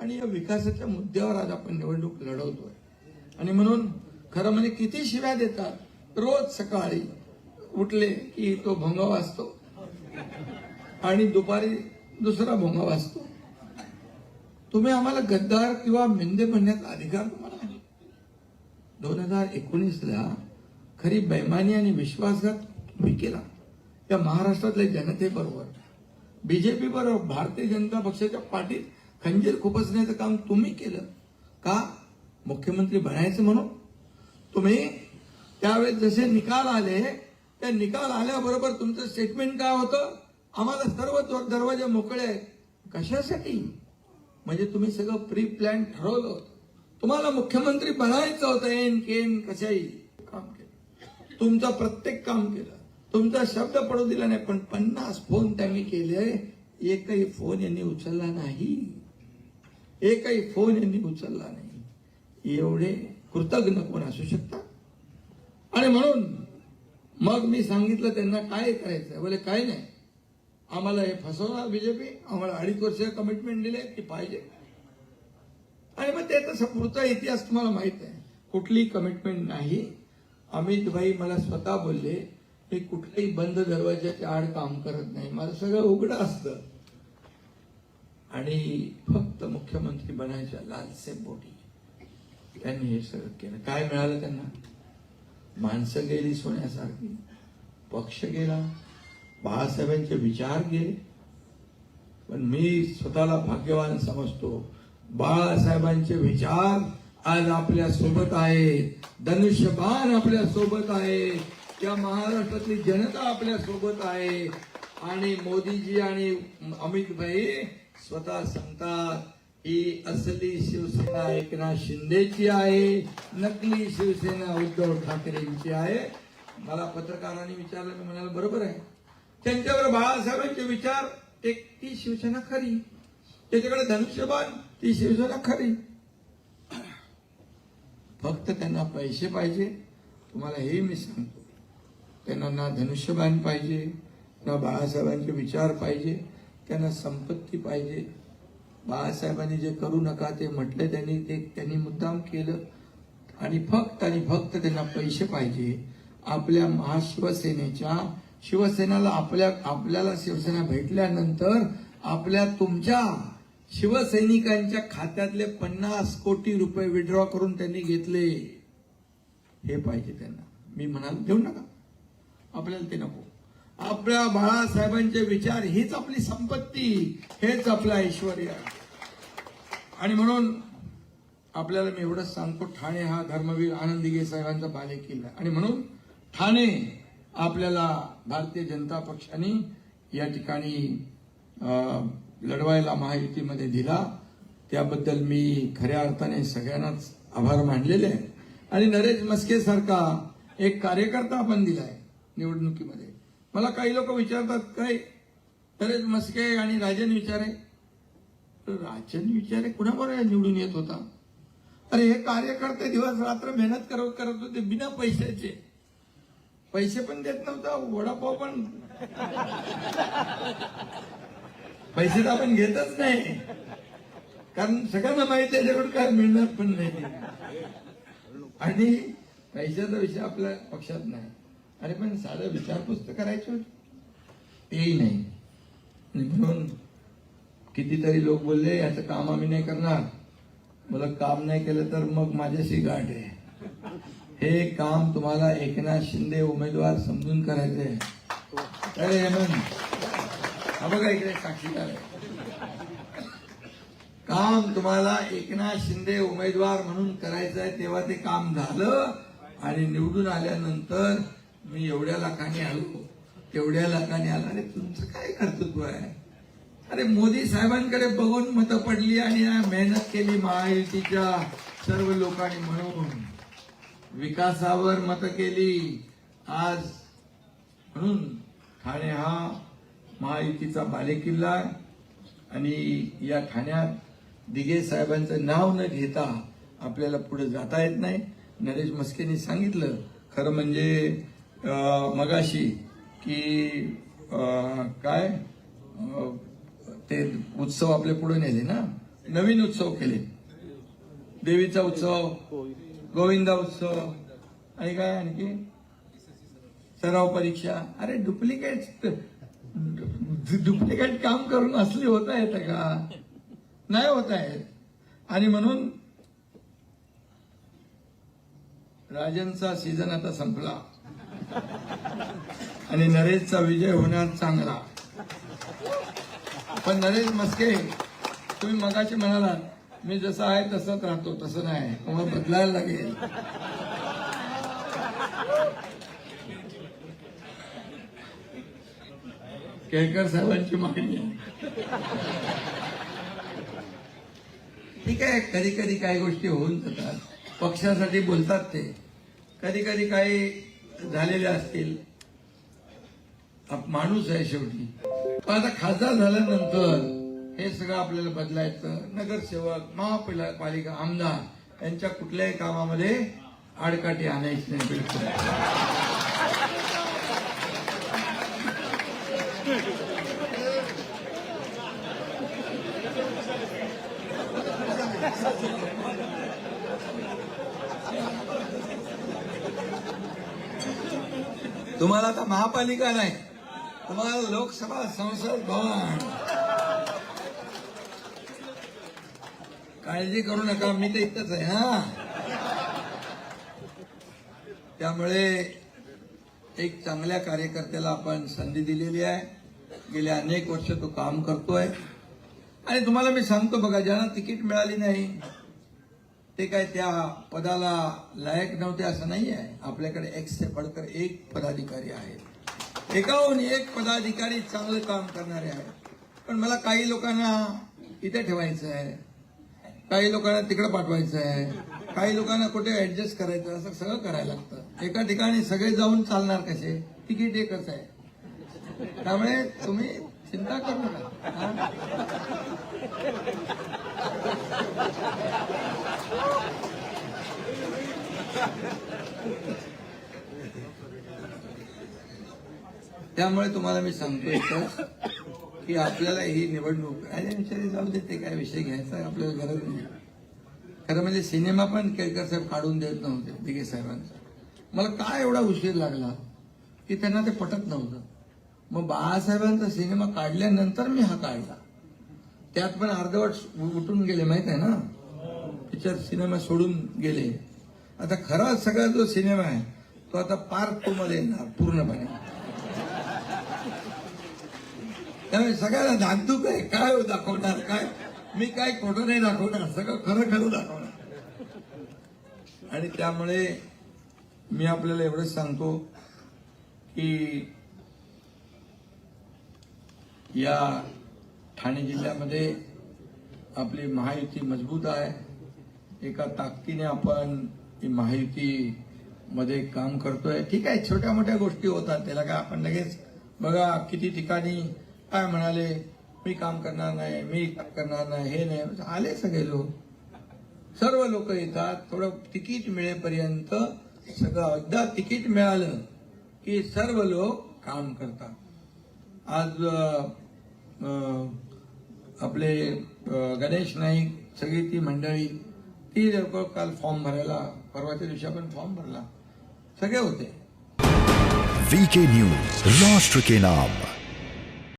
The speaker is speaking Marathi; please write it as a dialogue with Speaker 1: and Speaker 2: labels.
Speaker 1: आणि या विकासाच्या मुद्द्यावर आज आपण निवडणूक लढवतोय. आणि म्हणून खरं म्हणजे किती शिव्या देतात रोज सकाळी उठले की तो भंग वाजतो आणि दुपारी दुसरा भोंगा वाजतो. तुम्ही आम्हाला गद्दार किंवा मेंदे म्हणण्याचा अधिकार तुम्हाला आहे. दोन हजार एकोणीसला खरी बैमानी आणि विश्वासघात तुम्ही केला. या महाराष्ट्रातल्या जनतेबरोबर बीजेपी बरोबर भारतीय जनता पक्षाच्या पाठीत खंजीर खुपसण्याचं काम तुम्ही केलं. का? मुख्यमंत्री बनायचं म्हणून. तुम्ही त्यावेळेस जसे निकाल आले त्या निकाल आल्याबरोबर तुमचं स्टेटमेंट काय होतं? आम्हाला सर्व दरवाजे मोकळे आहेत. कशासाठी? म्हणजे तुम्ही सगळं प्री प्लॅन ठरवलं होतं. तुम्हाला मुख्यमंत्री बनायचं होतं एन केन कशाही. काम केलं. तुमचं प्रत्येक काम केलं. तुमचा शब्द पडू दिला नाही पण पन्नास फोन त्यांनी केले. एकही फोन यांनी उचलला नाही. एकही फोन यांनी उचलला नाही. एवढे कृतज्ञ कोण असू शकतात? आणि म्हणून मग मी सांगितलं त्यांना काय करायचं बोले काय नाही. आम्हाला हे फसवणार बीजेपी आम्हाला अडीच वर्ष कमिटमेंट दिले की पाहिजे. आणि मग ते तसं पुढचा इतिहास तुम्हाला माहीत आहे. कुठली कमिटमेंट नाही. अमित भाई मला स्वतः बोलले हे कुठल्याही बंद दरवाजाच्या आड काम करत नाही. मला सगळं उघडं असतं. आणि फक्त मुख्यमंत्री बनायच्या लालसे बोटी त्यांनी हे सगळं केलं. काय मिळालं त्यांना? माणसं गेली सोन्यासारखी. पक्ष गेला. बाळासाहेबांचे विचार गेले. पण मी स्वतःला भाग्यवान समजतो. बाळासाहेबांचे विचार आज आपल्यासोबत आहेत. धनुष्यबाण आपल्यासोबत आहे. त्या महाराष्ट्रातली जनता आपल्यासोबत आहे. आणि मोदीजी आणि अमित भाई स्वतः सांगतात ही असली शिवसेना एकनाथ शिंदेची आहे नकली शिवसेना उद्धव ठाकरेंची आहे. मला पत्रकारांनी विचारलं मी म्हणाल बरोबर आहे. त्यांच्यावर बाळासाहेबांचे विचार एक ती शिवसेना खरी. त्याच्याकडे धनुष्यबाण ती शिवसेना खरी. फक्त त्यांना पैसे पाहिजे. तुम्हाला हे मी सांगतो. त्यांना ना धनुष्यबाण पाहिजे ना बाळासाहेबांचे विचार पाहिजे त्यांना संपत्ती पाहिजे. बाळासाहेबांनी जे करू नका ते म्हटले त्यांनी ते त्यांनी मुद्दाम केलं. आणि फक्त आणि फक्त त्यांना पैसे पाहिजे. आपल्या महाशिवसेनेच्या शिवसेनेला आपल्या आपल्याला शिवसेना भेटल्यानंतर आपल्या तुमच्या शिवसैनिकांच्या खात्यातले पन्नास कोटी रुपये विड्रॉ करून त्यांनी घेतले. हे पाहिजे त्यांना. मी म्हणाल देऊ नका. आपल्याला ते नको. आपल्या बाळासाहेबांचे विचार हीच आपली संपत्ती हेच आपलं ऐश्वर आणि म्हणून आपल्याला मी एवढंच सांगतो ठाणे हा धर्मवीर आनंदीगे साहेबांचा बालेकिल्ला आहे. आणि म्हणून ठाणे आपल्याला भारतीय जनता पक्षाने या ठिकाणी लढवायला महायुतीमध्ये दिला. त्याबद्दल मी खऱ्या अर्थाने सगळ्यांनाच आभार मानलेले आहे. आणि नरेश मस्के सारखा एक कार्यकर्ता आपण दिलाय निवडणुकीमध्ये. मला काही लोक विचारतात काय? नरेश मस्के आणि राजन विचारे. तर राजन विचारे कुणाबरोबर निवडून येत होता? अरे हे कार्यकर्ते दिवस रात्र मेहनत करत करत होते बिना पैशाचे. पैसे पण देत नव्हता वडापाव पण. पैसे तर आपण घेतच नाही. कारण सगळ्यांना माहिती त्याच्याकडून काय मिळणार पण नाही. आणि पैशाचा विषय आपल्या पक्षात नाही. अरे पण साधं विचारपूस तर करायची होती. तेही नाही. आणि म्हणून कितीतरी लोक बोलले याचं काम आम्ही नाही करणार. मला काम नाही केलं तर मग माझ्याशी गाठ आहे. हे काम तुम्हाला एकनाथ शिंदे उमेदवार समजून करायचे आहे अरे हेमंत हा बघा इकडे साक्षीदार आहे. काम तुम्हाला एकनाथ शिंदे उमेदवार म्हणून करायचं आहे तेव्हा ते काम झालं आणि निवडून आल्यानंतर मी एवढ्या लाखाने आलो. तेवढ्या लाखाने आला अरे तुमचं काय कर्तृत्व आहे? अरे मोदी साहेबांकडे बघून मतं पडली आणि मेहनत केली महायुतीच्या सर्व लोकांनी म्हणून. विकासावर मतं केली. आज म्हणून ठाणे हा महायुतीचा बालेकिल्ला आहे. आणि या ठाण्यात दिघे साहेबांचं नाव न घेता आपल्याला पुढे जाता येत नाही. नरेश मस्केनी सांगितलं खरं म्हणजे मगाशी की अं, काय? ते उत्सव आपले पुढे नेले ना? नवीन उत्सव केले. देवीचा उत्सव गोविंदा उत्सव आणि काय आणखी? सराव परीक्षा. अरे डुप्लिकेट डुप्लिकेट काम करून असली होता येतं का? नाही होत आहेत आणि म्हणून राजनचा सीझन आता संपला. आणि नरेशचा विजय होणार चांगला. पण नरेश मस्के तुम्ही मगाशी म्हणालात मी जसं आहे तसंच राहतो तसं नाही. तुम्हाला बदलायला लागेल. केळकर साहेबांची मागणी ठीक आहे कधी कधी काही गोष्टी होऊन जातात. पक्षासाठी बोलतात ते. कधी कधी काही झालेले असतील. माणूस आहे शेवटी. पण आता खासदार झाल्यानंतर हे सगळं आपल्याला बदलायचं. नगरसेवक महापालिका आमदार यांच्या कुठल्याही कामामध्ये आडकाठी आणायची नाही बिलकुल. तुम्हाला आता महापालिका नाही. तुम्हाला लोकसभा संसद भवन. काळजी करू नका मी तर इथंच आहे हा. त्यामुळे एक चांगल्या कार्यकर्त्याला आपण संधी दिलेली आहे. गेल्या अनेक वर्ष तो काम करतोय. आणि तुम्हाला मी सांगतो बघा ज्यांना तिकीट मिळाली नाही ते काय त्या पदाला लायक नव्हते असं नाही आहे आपल्याकडे एक पडकर एक पदाधिकारी आहेत. एकाहून एक पदाधिकारी चांगलं काम करणारे आहेत. पण मला काही लोकांना इथे ठेवायचं आहे काही लोकांना तिकडे पाठवायचं आहे काही लोकांना कुठे ऍडजस्ट करायचं असं सगळं करायला लागतं. एका ठिकाणी सगळे जाऊन चालणार कसे? तिकीट एकच आहे. त्यामुळे तुम्ही चिंता करू नका. त्यामुळे तुम्हाला मी सांगतो की आपल्याला ही निवडणूक आणि विचारी जाऊ दे ते काय विषय घ्यायचा आपल्याला गरज नाही. खरं म्हणजे सिनेमा पण केळकर साहेब काढून देत नव्हते दिगे साहेबांचा. मला काय एवढा उशीर लागला की त्यांना ते पटत नव्हतं. मग बाळासाहेबांचा सिनेमा काढल्यानंतर मी हा काढला. त्यात पण अर्धवट उठून गेले माहीत आहे ना? पिक्चर सिनेमा सोडून गेले. आता खरा सगळा जो सिनेमा आहे तो आता पार्क टू मध्ये येणार पूर्णपणे. त्यामुळे सगळ्यांना धाकधूक आहे. काय हो दाखवणार काय? मी काय खोटं नाही दाखवणार सगळं खरं खरं दाखवणार. आणि त्यामुळे मी आपल्याला एवढंच सांगतो की या ठाणे जिल्ह्यामध्ये आपली महायुती मजबूत आहे. एका ताकदीने आपण ही महायुती मध्ये काम करतोय. ठीक आहे छोट्या मोठ्या गोष्टी होतात त्याला काय आपण लगेच बघा किती ठिकाणी काय म्हणाले मी काम करणार नाही मी काम करणार नाही हे नाही आले सगळे लोक सर्व लोक येतात थोडं तिकीट मिळेपर्यंत सगळं एकदा तिकीट मिळालं की सर्व लोक काम करतात। आज आपले गणेश नाईक, सगळी ती मंडळी, ती लोक काल फॉर्म भरायला, परवाच्या दिवशी आपण फॉर्म भरला. सगळे होते.
Speaker 2: वीके न्यूज़ राष्ट्र के नाम.